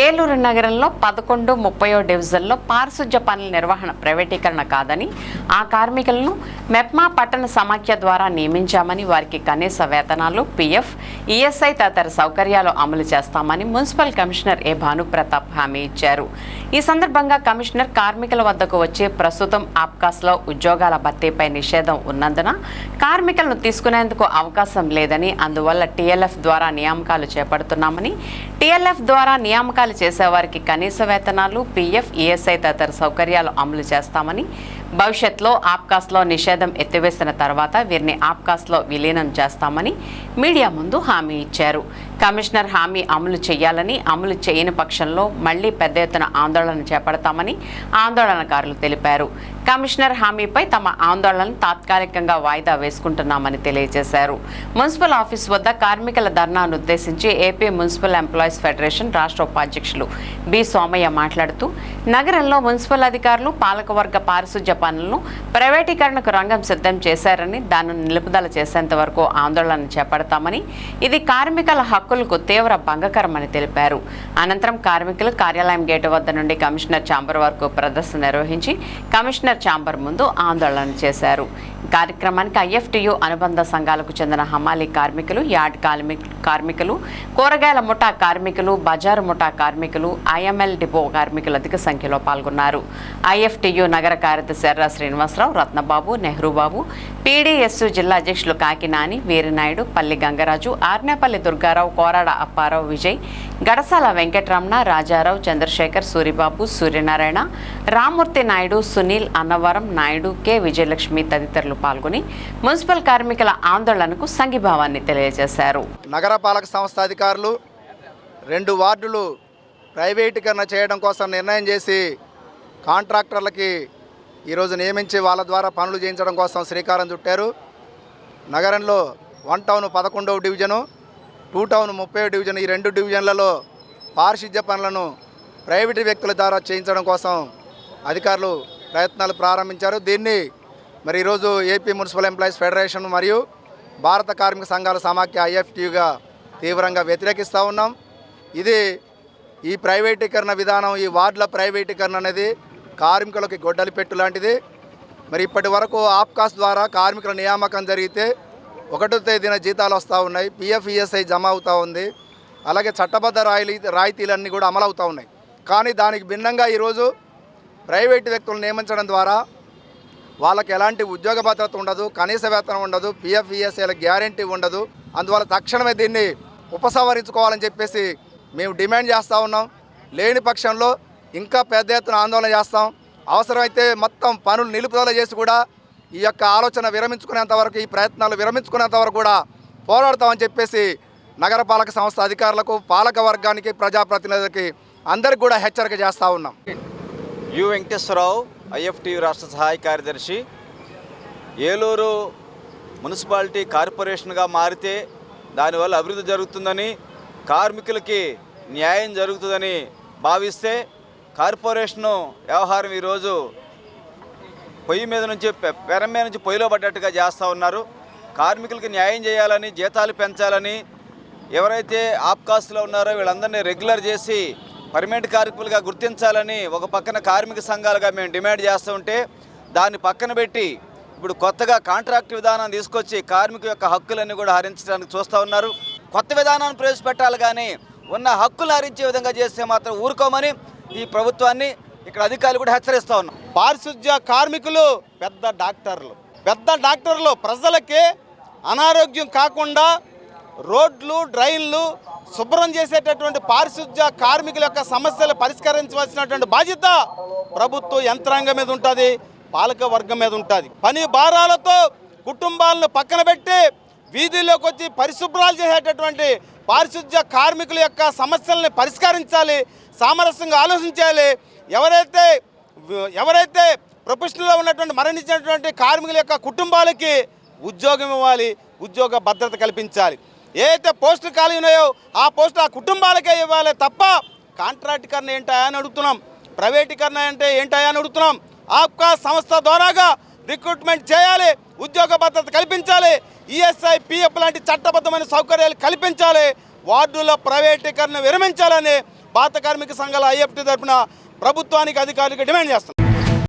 ఏలూరు నగరంలో పదకొండు ముప్పయో డివిజన్లో పారిశుధ్య పనుల నిర్వహణ ప్రైవేటీకరణ కాదని ఆ కార్మికులను మెప్మా పట్టణ సమాఖ్య ద్వారా నియమించామని వారికి కనీస వేతనాలు పీఎఫ్ ఈఎస్ఐ తదితర సౌకర్యాలు అమలు చేస్తామని మున్సిపల్ కమిషనర్ ఏ భానుప్రతాప్ హామీ ఇచ్చారు. ఈ సందర్భంగా కమిషనర్ కార్మికుల వద్దకు వచ్చి ప్రస్తుతం ఆప్కాస్లో ఉద్యోగాల భర్తీపై నిషేధం ఉన్నందున కార్మికులను తీసుకునేందుకు అవకాశం లేదని అందువల్ల టీఎల్ఎఫ్ ద్వారా నియామకాలు చేపడుతున్నామని టీఎల్ఎఫ్ ద్వారా నియామకాలు చేసేవారికి కనీస వేతనాలు పీఎఫ్ ఈఎస్ఐ తదితర సౌకర్యాలు అమలు చేస్తామని భవిష్యత్తులో ఆప్కాస్లో నిషేధం ఎత్తివేసిన తర్వాత వీరిని ఆప్కాస్లో విలీనం చేస్తామని మీడియా ముందు హామీ ఇచ్చారు. కమిషనర్ హామీ అమలు చేయాలని అమలు చేయని పక్షంలో మళ్ళీ పెద్ద ఎత్తున ఆందోళన చేపడతామని ఆందోళనకారులు తెలిపారు. కమిషనర్ హామీపై తమ ఆందోళనను తాత్కాలికంగా వాయిదా వేసుకుంటున్నామని తెలియజేశారు. మున్సిపల్ ఆఫీస్ వద్ద కార్మికుల ధర్నాను ఉద్దేశించి ఏపీ మున్సిపల్ ఎంప్లాయీస్ ఫెడరేషన్ రాష్ట్ర ఉపాధ్యక్షులు బి సోమయ్య మాట్లాడుతూ నగరంలో మున్సిపల్ అధికారులు పాలకవర్గ పారిశుధ్య పనులను ప్రైవేటీకరణకు రంగం సిద్ధం చేశారని దానిని నిలుపుదల చేసేంత వరకు ఆందోళన చేపడతామని ఇది కార్మికుల హక్కులకు తీవ్ర భంగకరమని తెలిపారు. అనంతరం కార్మికులు కార్యాలయం గేటు వద్ద నుండి కమిషనర్ ఛాంబర్ వరకు ప్రదర్శన నిర్వహించి కమిషనర్ ఛాంబర్ ముందు ఆందోళన చేశారు. కార్యక్రమానికి ఐఎఫ్టియు అనుబంధ సంఘాలకు చెందిన హమాలీ కార్మికులు యార్డ్ కార్మికులు కూరగాయల ముఠా కార్మికులు బజారు ముఠా కార్మికులు ఐఎంఎల్ డిపో కార్మికులు అధిక సంఖ్యలో పాల్గొన్నారు. ఐఎఫ్టియు నగర కార్యదర్శి ఎర్ర శ్రీనివాసరావు రత్నబాబు నెహ్రూబాబు పీడీఎస్యు జిల్లా అధ్యక్షులు కాకినాని వీరనాయుడు పల్లి గంగరాజు ఆర్నేపల్లి దుర్గారావు కోరాడ అప్పారావు విజయ్ గడసాల వెంకటరమణ రాజారావు చంద్రశేఖర్ సూరిబాబు సూర్యనారాయణ రామ్మూర్తి నాయుడు సునీల్ అన్నవరం నాయుడు కె. విజయలక్ష్మి తదితరులు పాల్గొని మున్సిపల్ కార్మికుల ఆందోళనకు సంఘీభావాన్ని తెలియజేశారు. నగరపాలక సంస్థ అధికారులు రెండు వార్డులు ప్రైవేటీకరణ చేయడం కోసం నిర్ణయం చేసి కాంట్రాక్టర్లకి ఈరోజు నియమించి వాళ్ళ ద్వారా పనులు చేయించడం కోసం శ్రీకారం చుట్టారు. నగరంలో వన్ టౌన్ పదకొండవ డివిజను టూ టౌన్ ముప్పై డివిజన్ ఈ రెండు డివిజన్లలో పారిశుద్ధ్య పనులను ప్రైవేటు వ్యక్తుల ద్వారా చేయించడం కోసం అధికారులు ప్రయత్నాలు ప్రారంభించారు. దీన్ని మరి ఈరోజు ఏపీ మున్సిపల్ ఎంప్లాయీస్ ఫెడరేషన్ మరియు భారత కార్మిక సంఘాల సమాఖ్య ఐఎఫ్టీయుగా తీవ్రంగా వ్యతిరేకిస్తూ ఉన్నాం. ఇది ఈ ప్రైవేటీకరణ విధానం ఈ వార్డుల ప్రైవేటీకరణ అనేది కార్మికులకి గొడ్డలి పెట్టు లాంటిది. మరి ఇప్పటి వరకు ఆప్కాస్ ద్వారా కార్మికుల నియామకం జరిగితే ఒకటో తేదీన జీతాలు వస్తూ ఉన్నాయి పిఎఫ్ ఈఎస్ఐ జమ అవుతూ ఉంది అలాగే చట్టబద్ధ రాయితీ రాయితీలన్నీ కూడా అమలు అవుతూ ఉన్నాయి. కానీ దానికి భిన్నంగా ఈరోజు ప్రైవేటు వ్యక్తులు నియమించడం ద్వారా వాళ్ళకి ఎలాంటి ఉద్యోగ భద్రత ఉండదు కనీస వేతనం ఉండదు పిఎఫ్ ఈఎస్ఐల గ్యారంటీ ఉండదు. అందువల్ల తక్షణమే దీన్ని ఉపసంహరించుకోవాలని చెప్పేసి మేము డిమాండ్ చేస్తూ ఉన్నాం. లేని పక్షంలో ఇంకా పెద్ద ఎత్తున ఆందోళన చేస్తాం. అవసరమైతే మొత్తం పనులు నిలుపుదల చేసి కూడా ఈ యొక్క ఆలోచన విరమించుకునేంత వరకు ఈ ప్రయత్నాలు విరమించుకునేంత వరకు కూడా పోరాడతామని చెప్పేసి నగరపాలక సంస్థ అధికారులకు పాలక వర్గానికి ప్రజాప్రతినిధులకి అందరికి కూడా హెచ్చరిక చేస్తూ ఉన్నాం. యు వెంకటేశ్వరరావు ఐఎఫ్టీ రాష్ట్ర సహాయ కార్యదర్శి. ఏలూరు మున్సిపాలిటీ కార్పొరేషన్గా మారితే దానివల్ల అభివృద్ధి జరుగుతుందని కార్మికులకి న్యాయం జరుగుతుందని భావిస్తే కార్పొరేషను వ్యవహారం ఈరోజు పొయ్యి మీద నుంచి పె- పెరం మీద నుంచి పొయ్యిలో పడ్డట్టుగా చేస్తూ ఉన్నారు. కార్మికులకి న్యాయం చేయాలని జీతాలు పెంచాలని ఎవరైతే ఆప్కాస్ట్లో ఉన్నారో వీళ్ళందరినీ రెగ్యులర్ చేసి పర్మనెంట్ కార్మికులుగా గుర్తించాలని ఒక పక్కన కార్మిక సంఘాలుగా మేము డిమాండ్ చేస్తూ ఉంటే దాన్ని పక్కన పెట్టి ఇప్పుడు కొత్తగా కాంట్రాక్ట్ విధానం తీసుకొచ్చి కార్మికు యొక్క హక్కులన్నీ కూడా హరించడానికి చూస్తూ ఉన్నారు. కొత్త విధానాన్ని ప్రవేశపెట్టాలి కానీ ఉన్న హక్కులు హరించే విధంగా చేస్తే మాత్రం ఊరుకోమని ఈ ప్రభుత్వాన్ని ఇక్కడ అధికారులు కూడా హెచ్చరిస్తూ ఉన్నారు. పారిశుద్ధ్య కార్మికులు పెద్ద డాక్టర్లు. పెద్ద డాక్టర్లు ప్రజలకి అనారోగ్యం కాకుండా రోడ్లు డ్రైన్లు శుభ్రం చేసేటటువంటి పారిశుద్ధ్య కార్మికుల యొక్క సమస్యలు పరిష్కరించవలసినటువంటి బాధ్యత ప్రభుత్వ యంత్రాంగం మీద ఉంటుంది పాలక వర్గం మీద ఉంటుంది. పని భారాలతో కుటుంబాలను పక్కన పెట్టి వీధుల్లోకి వచ్చి పరిశుభ్రాలు చేసేటటువంటి పారిశుద్ధ్య కార్మికుల యొక్క సమస్యల్ని పరిష్కరించాలి సామరస్యంగా ఆలోచించాలి. ఎవరైతే ఎవరైతే ప్రొఫెషనల్లో ఉన్నటువంటి మరణించినటువంటి కార్మికుల యొక్క కుటుంబాలకి ఉద్యోగం ఇవ్వాలి ఉద్యోగ భద్రత కల్పించాలి. ఏదైతే పోస్టులు ఖాళీ ఉన్నాయో ఆ పోస్టులు ఆ కుటుంబాలకే ఇవ్వాలి తప్ప కాంట్రాక్టీకరణ ఏంటా అని అడుగుతున్నాం ప్రైవేటీకరణ అంటే ఏంటా అని అడుగుతున్నాం. ఆప్కా సంస్థ ద్వారాగా రిక్రూట్మెంట్ చేయాలి ఉద్యోగ భద్రత కల్పించాలి. ఈఎస్ఐ పిఎఫ్ లాంటి చట్టబద్ధమైన సౌకర్యాలు కల్పించాలి. వార్డుల ప్రైవేటీకరణ విరమించాలని భారత కార్మిక సంఘాల ఐఎఫ్టీ తరఫున ప్రభుత్వానికి అధికారులకు డిమాండ్ చేస్తున్నాం.